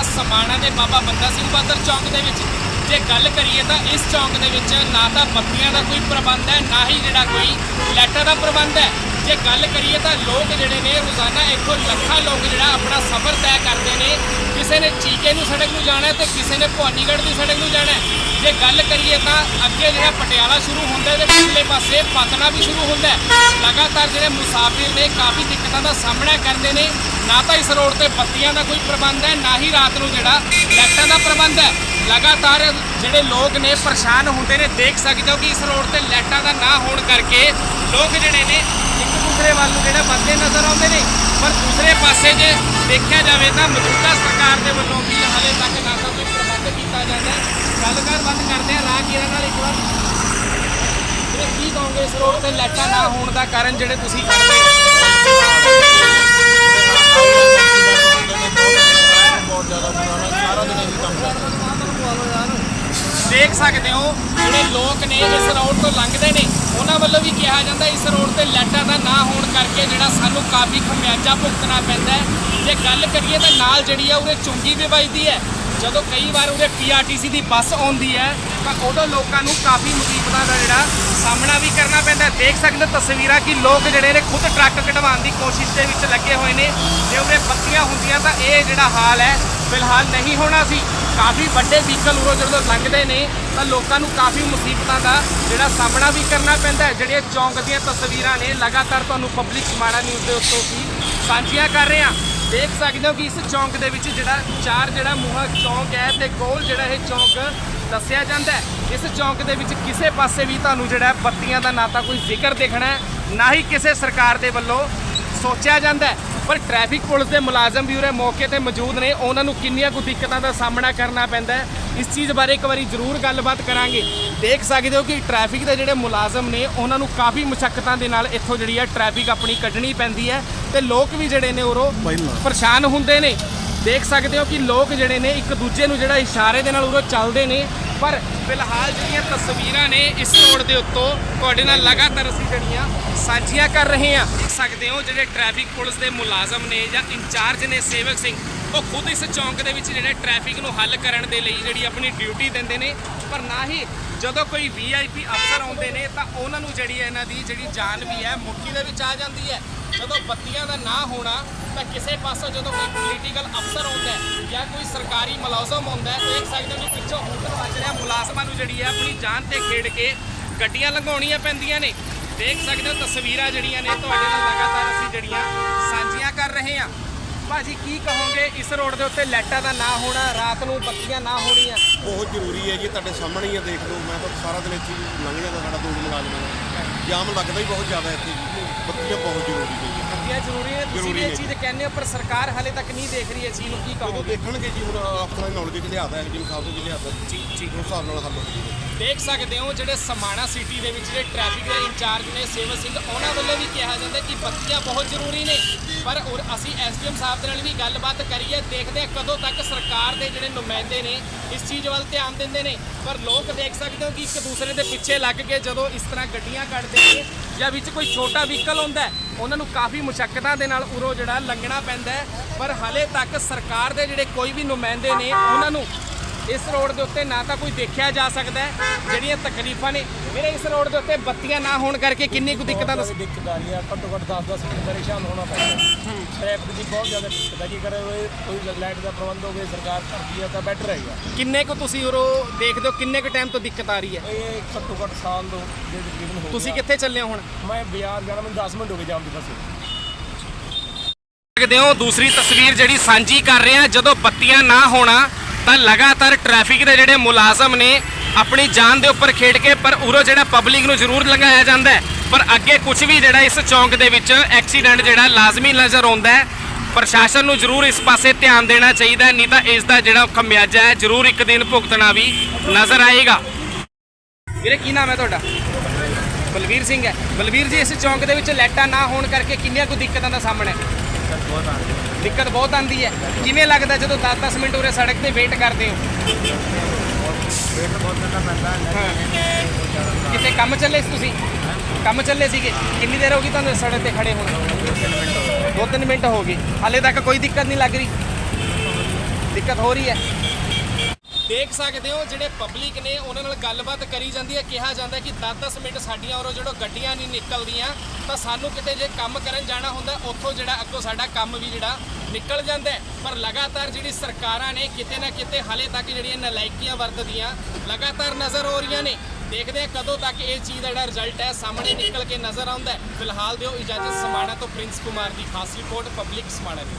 ਹਾਂ ਸਮਾਣਾ ਦੇ ਬਾਬਾ ਬੰਦਾ ਸਿੰਘ ਬਹਾਦਰ ਚੌਂਕ ਦੇ ਵਿੱਚ। ਜੇ ਗੱਲ ਕਰੀਏ ਤਾਂ ਇਸ ਚੌਂਕ ਦੇ ਵਿੱਚ ਨਾ ਤਾਂ ਬੱਤੀਆਂ ਦਾ ਕੋਈ ਪ੍ਰਬੰਧ ਹੈ, ਨਾ ਹੀ ਜਿਹੜਾ ਕੋਈ ਲੈਟਰ ਦਾ ਪ੍ਰਬੰਧ ਹੈ। ਜੇ ਗੱਲ ਕਰੀਏ ਤਾਂ ਲੋਕ ਜਿਹੜੇ ਨੇ ਰੋਜ਼ਾਨਾ ਇੱਥੋਂ ਲੱਖਾਂ ਲੋਕ ਜਿਹੜਾ ਆਪਣਾ ਸਫ਼ਰ ਤੈਅ ਕਰਦੇ ਨੇ। ਕਿਸੇ ਨੇ ਚੀਕੇ ਨੂੰ ਸੜਕ ਨੂੰ ਜਾਣਾ ਹੈ ਤੇ ਕਿਸੇ ਨੇ ਭਵਾਨੀਗੜ੍ਹ ਦੀ ਸੜਕ ਨੂੰ ਜਾਣਾ ਜੇ ਗੱਲ ਕਰੀਏ ਤਾਂ ਅੱਗੇ ਜਿਹੜਾ ਪਟਿਆਲਾ ਸ਼ੁਰੂ ਹੁੰਦਾ ਹੈ ਤੇ ਪਿਛਲੇ ਪਾਸੇ ਪਤਨਾ ਵੀ ਸ਼ੁਰੂ ਹੁੰਦਾ ਲਗਾਤਾਰ ਜਿਹੜੇ ਮੁਸਾਫਿਰ ਨੇ, ਕਾਫੀ ਦਿੱਕਤਾਂ ਦਾ ਸਾਹਮਣਾ ਕਰਦੇ ਨੇ। ਨਾ ਤਾਂ ਇਸ ਰੋਡ ਤੇ ਬੱਤੀਆਂ ਦਾ ਕੋਈ ਪ੍ਰਬੰਧ ਹੈ, ਨਾ ਹੀ ਰਾਤ ਨੂੰ ਜਿਹੜਾ ਲਾਈਟਾਂ ਦਾ ਪ੍ਰਬੰਧ ਹੈ। ਲਗਾਤਾਰ ਜਿਹੜੇ ਲੋਕ ਨੇ ਪਰੇਸ਼ਾਨ ਹੁੰਦੇ ਨੇ ਦੇਖ ਸਕਦੇ ਹੋ ਕਿ ਇਸ ਰੋਡ ਤੇ ਲਾਈਟਾਂ ਦਾ ਨਾ ਹੋਣ ਕਰਕੇ ਲੋਕ ਜਿਹੜੇ ਨੇ ਇੱਕ ਦੂਸਰੇ ਵੱਲ ਨੂੰ ਜਿਹੜੇ ਬੰਦੇ ਨਜ਼ਰ ਆਉਂਦੇ ਨੇ ਪਰ ਦੂਸਰੇ ਪਾਸੇ ਜੇ ਦੇਖਿਆ ਜਾਵੇ ਤਾਂ ਮੌਜੂਦਾ ਸਰਕਾਰ ਦੇ ਵੱਲੋਂ ਵੀ ਹਾਲੇ ਤੱਕ ਨਾ ਤਾਂ ਕੋਈ ਪ੍ਰਬੰਧ ਕੀਤਾ ਜਾਂਦਾ ਹੈ। ਗੱਲਕਾਰ ਬੰਦ ਕਰਦੇ ਆ ਰਾਹਗੀਰਾਂ ਨਾਲ ਇੱਕ ਵਾਰ ਕੀ ਕਹੋਗੇ ਇਸ ਰੋਡ ਤੇ ਲਾਈਟਾਂ ਨਾ ਹੋਣ ਦਾ ਕਾਰਨ ਜਿਹੜੇ ਤੁਸੀਂ ਕਰਦੇ ਹੋ? ਬਹੁਤ ਜ਼ਿਆਦਾ ਬੁਰਾ ਹਾਲ ਹੈ। ਸਾਰਾ ਦਿਨ ਇਹੀ ਕੰਮ ਕਰਦੇ ਦੇਖ ਸਕਦੇ ਹੋ, ਜਿਹੜੇ ਲੋਕ ਨੇ ਇਸ ਰੋਡ ਤੋਂ ਲੰਘਦੇ ਨੇ, ਉਹਨਾਂ ਵੱਲੋਂ ਵੀ ਕਿਹਾ ਜਾਂਦਾ ਇਸ ਰੋਡ ਤੇ ਲਾਈਟਾਂ ਦਾ ਨਾ ਹੋਣ ਕਰਕੇ ਜਿਹੜਾ ਸਾਨੂੰ ਕਾਫੀ ਖਮਿਆਜਾ ਭੁਗਤਣਾ ਪੈਂਦਾ ਹੈ। ਜੇ ਗੱਲ ਕਰੀਏ ਤਾਂ ਨਾਲ ਜਿਹੜੀ ਆ ਉਹਦੇ ਚੁੰਗੀ ਵੀ ਵੱਜਦੀ ਹੈ। ਜਦੋਂ ਕਈ ਵਾਰ ਉਰੇ ਪੀਆਰਟੀਸੀ ਦੀ ਬੱਸ ਆਉਂਦੀ ਹੈ, ਤਾਂ ਉਦੋਂ ਲੋਕਾਂ ਨੂੰ ਕਾਫੀ ਮੁਸੀਬਤਾਂ ਦਾ ਜਿਹੜਾ ਸਾਹਮਣਾ ਵੀ ਕਰਨਾ ਪੈਂਦਾ ਦੇਖ ਸਕਦੇ ਹੋ ਤਸਵੀਰਾਂ ਕਿ ਲੋਕ ਜਿਹੜੇ ਨੇ ਖੁਦ ਟਰੱਕ ਕਢਵਾਉਣ ਦੀ ਕੋਸ਼ਿਸ਼ ਦੇ ਵਿੱਚ ਲੱਗੇ ਹੋਏ ਨੇ। ਜੇ ਉਹਦੇ ਬੱਤੀਆਂ ਹੁੰਦੀਆਂ ਤਾਂ ਇਹ ਜਿਹੜਾ ਹਾਲ ਹੈ ਫਿਲਹਾਲ ਨਹੀਂ ਹੋਣਾ ਸੀ। ਕਾਫੀ ਵੱਡੇ ਵਹੀਕਲ ਉਰੋਂ ਜਦੋਂ ਲੰਘਦੇ ਨੇ, ਤਾਂ ਲੋਕਾਂ ਨੂੰ ਕਾਫੀ ਮੁਸੀਬਤਾਂ ਦਾ ਜਿਹੜਾ ਸਾਹਮਣਾ ਵੀ ਕਰਨਾ ਪੈਂਦਾ ਹੈ। ਜਿਹੜੀਆਂ ਚੌਂਕ ਦੀਆਂ ਤਸਵੀਰਾਂ ਨੇ, ਲਗਾਤਾਰ ਤੁਹਾਨੂੰ ਪਬਲਿਕ ਸਮਾਣਾ ਨਿਊਜ਼ ਦੇ ਉੱਤੋਂ ਵੀ ਸਾਂਝੀਆਂ ਕਰ ਰਹੇ ਹਾਂ। ਦੇਖ ਸਕਦੇ ਹੋ ਕਿ ਇਸ ਚੌਂਕ ਦੇ ਵਿੱਚ ਜਿਹੜਾ ਚਾਰ ਜਿਹੜਾ ਮੂਹਾ ਚੌਂਕ ਹੈ ਤੇ ਕੋਲ ਜਿਹੜਾ ਇਹ ਚੌਂਕ ਦੱਸਿਆ ਜਾਂਦਾ ਹੈ। ਇਸ ਚੌਂਕ ਦੇ ਵਿੱਚ ਕਿਸੇ ਪਾਸੇ ਵੀ ਤੁਹਾਨੂੰ ਜਿਹੜਾ ਬੱਤੀਆਂ ਦਾ ਨਾ ਤਾਂ ਕੋਈ ਜ਼ਿਕਰ ਦੇਖਣਾ ਨਾ ਹੀ ਕਿਸੇ ਸਰਕਾਰ ਦੇ ਵੱਲੋਂ ਸੋਚਿਆ ਜਾਂਦਾ ਪਰ ਟ੍ਰੈਫਿਕ ਪੁਲਿਸ ਦੇ ਮੁਲਾਜ਼ਮ ਵੀ ਉਰੇ ਮੌਕੇ ਤੇ ਮੌਜੂਦ ਨੇ। ਉਹਨਾਂ ਨੂੰ ਕਿੰਨੀਆਂ ਕੁ ਦਿੱਕਤਾਂ ਦਾ ਸਾਹਮਣਾ ਕਰਨਾ ਪੈਂਦਾ ਹੈ? ਇਸ ਚੀਜ਼ ਬਾਰੇ ਇੱਕ ਵਾਰੀ ਜ਼ਰੂਰ ਗੱਲਬਾਤ ਕਰਾਂਗੇ। ਦੇਖ ਸਕਦੇ ਹੋ ਕਿ ਟ੍ਰੈਫਿਕ ਦੇ ਜਿਹੜੇ ਮੁਲਾਜ਼ਮ ਨੇ ਉਹਨਾਂ ਨੂੰ ਕਾਫੀ ਮੁਸ਼ਕਲਾਂ ਦੇ ਨਾਲ ਇੱਥੋਂ ਜਿਹੜੀ ਹੈ ਟ੍ਰੈਫਿਕ ਆਪਣੀ ਕੱਢਣੀ ਪੈਂਦੀ ਹੈ ਤੇ ਲੋਕ ਵੀ ਜਿਹੜੇ ਨੇ ਉਰੋਂ ਪਰੇਸ਼ਾਨ ਹੁੰਦੇ ਨੇ। ਦੇਖ ਸਕਦੇ ਹੋ ਕਿ ਲੋਕ ਜਿਹੜੇ ਨੇ ਇੱਕ ਦੂਜੇ ਨੂੰ ਜਿਹੜਾ ਇਸ਼ਾਰੇ ਦੇ ਨਾਲ ਉਰੋਂ ਚੱਲਦੇ ਨੇ। ਪਰ ਫਿਲਹਾਲ ਜਿਹੜੀਆਂ ਤਸਵੀਰਾਂ ਨੇ ਇਸ ਰੋਡ ਦੇ ਉੱਤੋਂ, ਤੁਹਾਡੇ ਨਾਲ ਲਗਾਤਾਰ ਅਸੀਂ ਜਿਹੜੀਆਂ ਸਾਂਝੀਆਂ ਕਰ ਰਹੇ ਹਾਂ, ਦੇਖ ਸਕਦੇ ਹੋ ਜਿਹੜੇ ਟ੍ਰੈਫਿਕ ਪੁਲਿਸ ਦੇ ਮੁਲਾਜ਼ਮ ਨੇ ਜਾਂ ਇੰਚਾਰਜ ਨੇ, ਸੇਵਕ ਸਿੰਘ, ਉਹ ਖੁਦ ਇਸ ਚੌਂਕ ਦੇ ਵਿੱਚ ਜਿਹੜੇ ਟ੍ਰੈਫਿਕ ਨੂੰ ਹੱਲ ਕਰਨ ਦੇ ਲਈ ਜਿਹੜੀ ਆਪਣੀ ਡਿਊਟੀ ਦਿੰਦੇ ਨੇ। ਪਰ ਨਾ ਹੀ ਜਦੋਂ ਕੋਈ ਵੀਆਈਪੀ ਅਫਸਰ ਆਉਂਦੇ ਨੇ, ਤਾਂ ਉਹਨਾਂ ਨੂੰ ਜਿਹੜੀ ਇਹਨਾਂ ਦੀ ਜਿਹੜੀ ਜਾਨ ਵੀ ਹੈ ਮੁੱਠੀ ਦੇ ਵਿੱਚ ਆ ਜਾਂਦੀ ਹੈ। ਜਦੋਂ ਬੱਤੀਆਂ ਦਾ ਨਾ ਹੋਣਾ, ਤਾਂ ਕਿਸੇ ਪਾਸੋਂ ਜਦੋਂ ਕੋਈ ਪੋਲੀਟੀਕਲ ਅਫਸਰ ਆਉਂਦਾ ਜਾਂ ਕੋਈ ਸਰਕਾਰੀ ਮੁਲਾਜ਼ਮ ਆਉਂਦਾ ਦੇਖ ਸਕਦੇ ਹੋ ਕਿ ਪਿੱਛੋਂ ਹੁਕਮ ਵੱਜ ਰਿਹਾ ਮੁਲਾਜ਼ਮਾਂ ਨੂੰ ਜਿਹੜੀ ਹੈ ਆਪਣੀ ਜਾਨ ਤੇ ਖੇਡ ਕੇ ਗੱਡੀਆਂ ਲੰਘਾਉਣੀਆਂ ਪੈਂਦੀਆਂ ਨੇ। ਦੇਖ ਸਕਦੇ ਹੋ ਤਸਵੀਰਾਂ ਜਿਹੜੀਆਂ ਨੇ ਤੁਹਾਡੇ ਨਾਲ ਲਗਾਤਾਰ ਅਸੀਂ ਜਿਹੜੀਆਂ ਸਾਂਝੀਆਂ ਕਰ ਰਹੇ ਹਾਂ। ਭਾਜੀ, ਕੀ ਕਹੋਗੇ ਇਸ ਰੋਡ ਦੇ ਉੱਤੇ ਲਾਈਟਾਂ ਦਾ ਨਾ ਹੋਣਾ, ਰਾਤ ਨੂੰ ਬੱਤੀਆਂ ਨਾ ਹੋਣੀਆਂ? ਬਹੁਤ ਜ਼ਰੂਰੀ ਹੈ ਜੀ, ਤੁਹਾਡੇ ਸਾਹਮਣੇ ਹੀ ਆ, ਦੇਖ ਲਓ, ਮੈਂ ਤਾਂ ਸਾਰਾ ਦਿਨ ਇੱਥੇ ਹੀ ਲੰਘ ਜਾਂਦਾ ਸਾਡਾ ਦੋ ਮੁਲਾਜ਼ਮਾਂ ਦਾ। ਜਾਮ ਲੱਗਦਾ ਹੀ ਬਹੁਤ ਜ਼ਿਆਦਾ ਇੱਥੇ ਜੀ। ਬੱਤੀਆਂ ਬਹੁਤ ਜ਼ਰੂਰੀ ਹੈ ਜੀ। ਬੱਤੀਆਂ ਜ਼ਰੂਰੀ ਨੇ ਤੁਸੀਂ ਵੀ ਜ਼ਰੂਰੀ ਇਹ ਨੇ। ਚੀਜ਼ ਕਹਿੰਦੇ ਹੋ ਪਰ ਸਰਕਾਰ ਹਲੇ ਤੱਕ ਨਹੀਂ ਦੇਖ ਰਹੀ ਇਹ ਚੀਜ਼ ਨੂੰ ਕੀ ਜਦੋਂ ਕਹੋਗੇ? ਦੇਖਣਗੇ ਜੀ ਹੁਣ ਅਫਸਰਾਂ ਦੀ ਨੌਲੇਜ ਚ ਲਿਆਦਾ ਹੈ ਜਿਮ ਸਾਹਿਬ ਦੇ ਲਿਆਦਾ ਜੀ ਜੀ। ਉਸ ਹਿਸਾਬ ਨਾਲ ਹੱਲ ਹੋ ਜੂਗਾ ਦੇਖ ਸਕਦੇ ਹੋ ਜਿਹੜੇ ਸਮਾਣਾ ਸਿਟੀ ਦੇ ਵਿੱਚ ਜਿਹੜੇ ਟ੍ਰੈਫਿਕ ਦੇ ਇੰਚਾਰਜ ਨੇ, ਸੇਵਕ ਸਿੰਘ, ਉਹਨਾਂ ਵੱਲੋਂ ਵੀ ਕਿਹਾ ਜਾਂਦਾ ਕਿ ਬੱਤੀਆਂ ਬਹੁਤ ਜ਼ਰੂਰੀ ਨੇ। ਪਰ ਔਰ ਅਸੀਂ ਐਸਡੀਐਮ ਸਾਹਿਬ ਦੇ ਨਾਲ ਵੀ ਗੱਲਬਾਤ ਕਰੀਏ, ਦੇਖਦੇ ਹਾਂ ਕਦੋਂ ਤੱਕ ਸਰਕਾਰ ਦੇ ਜਿਹੜੇ ਨੁਮਾਇੰਦੇ ਨੇ, ਇਸ ਚੀਜ਼ ਵੱਲ ਧਿਆਨ ਦਿੰਦੇ ਨੇ। ਪਰ ਲੋਕ ਦੇਖ ਸਕਦੇ ਹੋ ਕਿ ਇੱਕ ਦੂਸਰੇ ਦੇ ਪਿੱਛੇ ਲੱਗ ਕੇ ਜਦੋਂ ਇਸ ਤਰ੍ਹਾਂ ਗੱਡੀਆਂ ਕੱਢਦੇ ਨੇ ਜਾਂ ਵਿੱਚ ਕੋਈ ਛੋਟਾ ਵਹੀਕਲ ਹੁੰਦਾ ਉਹਨਾਂ ਨੂੰ ਕਾਫੀ ਮੁਸ਼ਕਲਾਂ ਦੇ ਨਾਲ ਉਰੋਂ ਜਿਹੜਾ ਲੰਘਣਾ ਪੈਂਦਾ ਪਰ ਹਾਲੇ ਤੱਕ ਸਰਕਾਰ ਦੇ ਜਿਹੜੇ ਕੋਈ ਵੀ ਨੁਮਾਇੰਦੇ ਨੇ, ਉਹਨਾਂ ਨੂੰ ਇਸ ਰੋਡ ਦੇ ਉੱਤੇ ਨਾ ਤਾਂ ਕੋਈ ਦੇਖਿਆ ਜਾ ਸਕਦਾ ਹੈ ਜਿਹੜੀਆਂ ਤਕਲੀਫਾਂ ਨੇ। ਮੇਰੇ ਇਸ ਰੋਡ ਦੇ ਉੱਤੇ ਬੱਤੀਆਂ ਨਾ ਹੋਣ ਕਰਕੇ ਕਿੰਨੀ ਕੁ ਦਿੱਕਤਾਂ ਦੱਸ ਦਿੱਕਤ ਆ ਰਹੀ ਹੈ ਘੱਟੋ ਘੱਟ 10-10 ਮਿੰਟ ਪਰੇਸ਼ਾਨ ਹੋਣਾ ਪੈਂਦਾ ਟ੍ਰੈਫਿਕ ਦੀ ਬਹੁਤ ਜ਼ਿਆਦਾ ਦਿੱਕਤ ਹੈ ਕੀ ਕਰੇ ਹੋਏ ਕੋਈ ਲਾਈਟ ਦਾ ਪ੍ਰਬੰਧ ਹੋਵੇ ਸਰਕਾਰ ਕਰਦੀ ਹੈ ਤਾਂ ਬੈਟਰ ਰਹੇਗਾ ਕਿੰਨੇ ਕੁ ਤੁਸੀਂ ਉਰੋਂ ਦੇਖਦੇ ਹੋ ਕਿੰਨੇ ਕੁ ਟਾਈਮ ਤੋਂ ਦਿੱਕਤ ਆ ਰਹੀ ਹੈ? ਇਹ ਘੱਟੋ ਘੱਟ ਸਾਲ ਦੋ ਦੇ ਤਕਰੀਬਨ ਹੋ ਤੁਸੀਂ। ਕਿੱਥੇ ਚੱਲੇ ਹੋ ਹੁਣ? ਮੈਂ ਬਾਜ਼ਾਰ ਜਾਣਾ ਮੈਨੂੰ 10 ਮਿੰਟ ਹੋ ਗਏ ਜਾਮ ਦੀ ਫਸੇ ਸਕਦੇ ਹੋ ਦੂਸਰੀ ਤਸਵੀਰ ਜਿਹੜੀ ਸਾਂਝੀ ਕਰ ਰਹੇ ਹਾਂ ਜਦੋਂ ਬੱਤੀਆਂ ਨਾ ਹੋਣਾ ਤਾਂ ਲਗਾਤਾਰ ਟ੍ਰੈਫਿਕ ਦੇ ਜਿਹੜੇ ਮੁਲਾਜ਼ਮ ਨੇ ਆਪਣੀ ਜਾਨ ਦੇ ਉੱਪਰ ਖੇਡ ਕੇ ਪਰ ਉਰੋਂ ਜਿਹੜਾ ਪਬਲਿਕ ਨੂੰ ਜ਼ਰੂਰ ਲੰਘਾਇਆ ਜਾਂਦਾ ਹੈ। ਪਰ ਅੱਗੇ ਕੁਝ ਵੀ ਜਿਹੜਾ ਇਸ ਚੌਂਕ ਦੇ ਵਿੱਚ ਐਕਸੀਡੈਂਟ ਜਿਹੜਾ ਲਾਜ਼ਮੀ ਨਜ਼ਰ ਆਉਂਦਾ ਹੈ। ਪ੍ਰਸ਼ਾਸਨ ਨੂੰ ਜ਼ਰੂਰ ਇਸ ਪਾਸੇ ਧਿਆਨ ਦੇਣਾ ਚਾਹੀਦਾ ਹੈ, ਨਹੀਂ ਤਾਂ ਇਸ ਦਾ ਜਿਹੜਾ ਖਮਿਆਜਾ ਹੈ ਜ਼ਰੂਰ ਇੱਕ ਦਿਨ ਭੁਗਤਣਾ ਵੀ ਨਜ਼ਰ ਆਏਗਾ। ਵੀਰੇ ਕੀ ਨਾਮ ਹੈ ਤੁਹਾਡਾ? ਬਲਵੀਰ ਸਿੰਘ ਹੈ। ਬਲਵੀਰ ਜੀ ਇਸ ਚੌਂਕ ਦੇ ਵਿੱਚ ਲਾਈਟਾਂ ਨਾ ਹੋਣ ਕਰਕੇ ਕਿੰਨੀਆਂ ਕੁ ਦਿੱਕਤਾਂ ਦਾ ਸਾਹਮਣਾ ਹੈ? ਦਿੱਕਤ ਬਹੁਤ ਆਂਦੀ ਹੈ। ਕਿਵੇਂ ਲੱਗਦਾ ਜਦੋਂ 10-10 ਮਿੰਟ ਉਰੇ ਸੜਕ ਤੇ ਵੇਟ ਕਰਦੇ ਹੋ? ਹਾਂ। ਕਿਤੇ ਕੰਮ ਚੱਲੇ ਸੀ ਤੁਸੀਂ? ਕੰਮ ਚੱਲੇ ਸੀਗੇ। ਕਿੰਨੀ ਦੇਰ ਹੋ ਗਈ ਤੁਹਾਨੂੰ ਸੜਕ ਤੇ ਖੜੇ ਹੋਣ? ਦੋ ਤਿੰਨ ਮਿੰਟ ਹੋ ਗਏ। ਹਾਲੇ ਤੱਕ ਕੋਈ ਦਿੱਕਤ ਨਹੀਂ ਲੱਗ ਰਹੀ? ਦਿੱਕਤ ਹੋ ਰਹੀ ਹੈ? ਦੇਖ ਸਕਦੇ ਹੋ ਜਿਹੜੇ ਪਬਲਿਕ ਨੇ, ਉਹਨਾਂ ਨਾਲ ਗੱਲਬਾਤ ਕਰੀ ਜਾਂਦੀ ਹੈ, ਕਿਹਾ ਜਾਂਦਾ ਕਿ 10-10 ਮਿੰਟ ਸਾਡੀਆਂ ਔਰੋਂ ਜਿਹੜੋ ਗੱਡੀਆਂ ਨਹੀਂ ਨਿਕਲਦੀਆਂ, ਤਾਂ ਸਾਨੂੰ ਕਿਤੇ ਜੇ ਕੰਮ ਕਰਨ ਜਾਣਾ ਹੁੰਦਾ, ਉੱਥੋਂ ਜਿਹੜਾ ਅੱਗੋਂ ਸਾਡਾ ਕੰਮ ਵੀ ਜਿਹੜਾ ਨਿਕਲ ਜਾਂਦਾ ਪਰ ਲਗਾਤਾਰ ਜਿਹੜੀ ਸਰਕਾਰਾਂ ਨੇ ਕਿਤੇ ਨਾ ਕਿਤੇ ਹਾਲੇ ਤੱਕ ਜਿਹੜੀਆਂ ਨਲਾਇਕੀਆਂ ਵਰਤਦੀਆਂ, ਲਗਾਤਾਰ ਨਜ਼ਰ ਹੋ ਰਹੀਆਂ ਨੇ। ਦੇਖਦੇ ਹਾਂ ਕਦੋਂ ਤੱਕ ਇਹ ਚੀਜ਼ ਦਾ ਜਿਹੜਾ ਰਿਜ਼ਲਟ ਹੈ, ਸਾਹਮਣੇ ਨਿਕਲ ਕੇ ਨਜ਼ਰ ਆਉਂਦਾ ਫਿਲਹਾਲ ਦਿਓ ਇਜਾਜ਼ਤ ਸਮਾਣਾ ਤੋਂ ਪ੍ਰਿੰਸ ਕੁਮਾਰ ਦੀ ਖਾਸ ਰਿਪੋਰਟ ਪਬਲਿਕ ਸਮਾਣਾ ਨਿਊਜ਼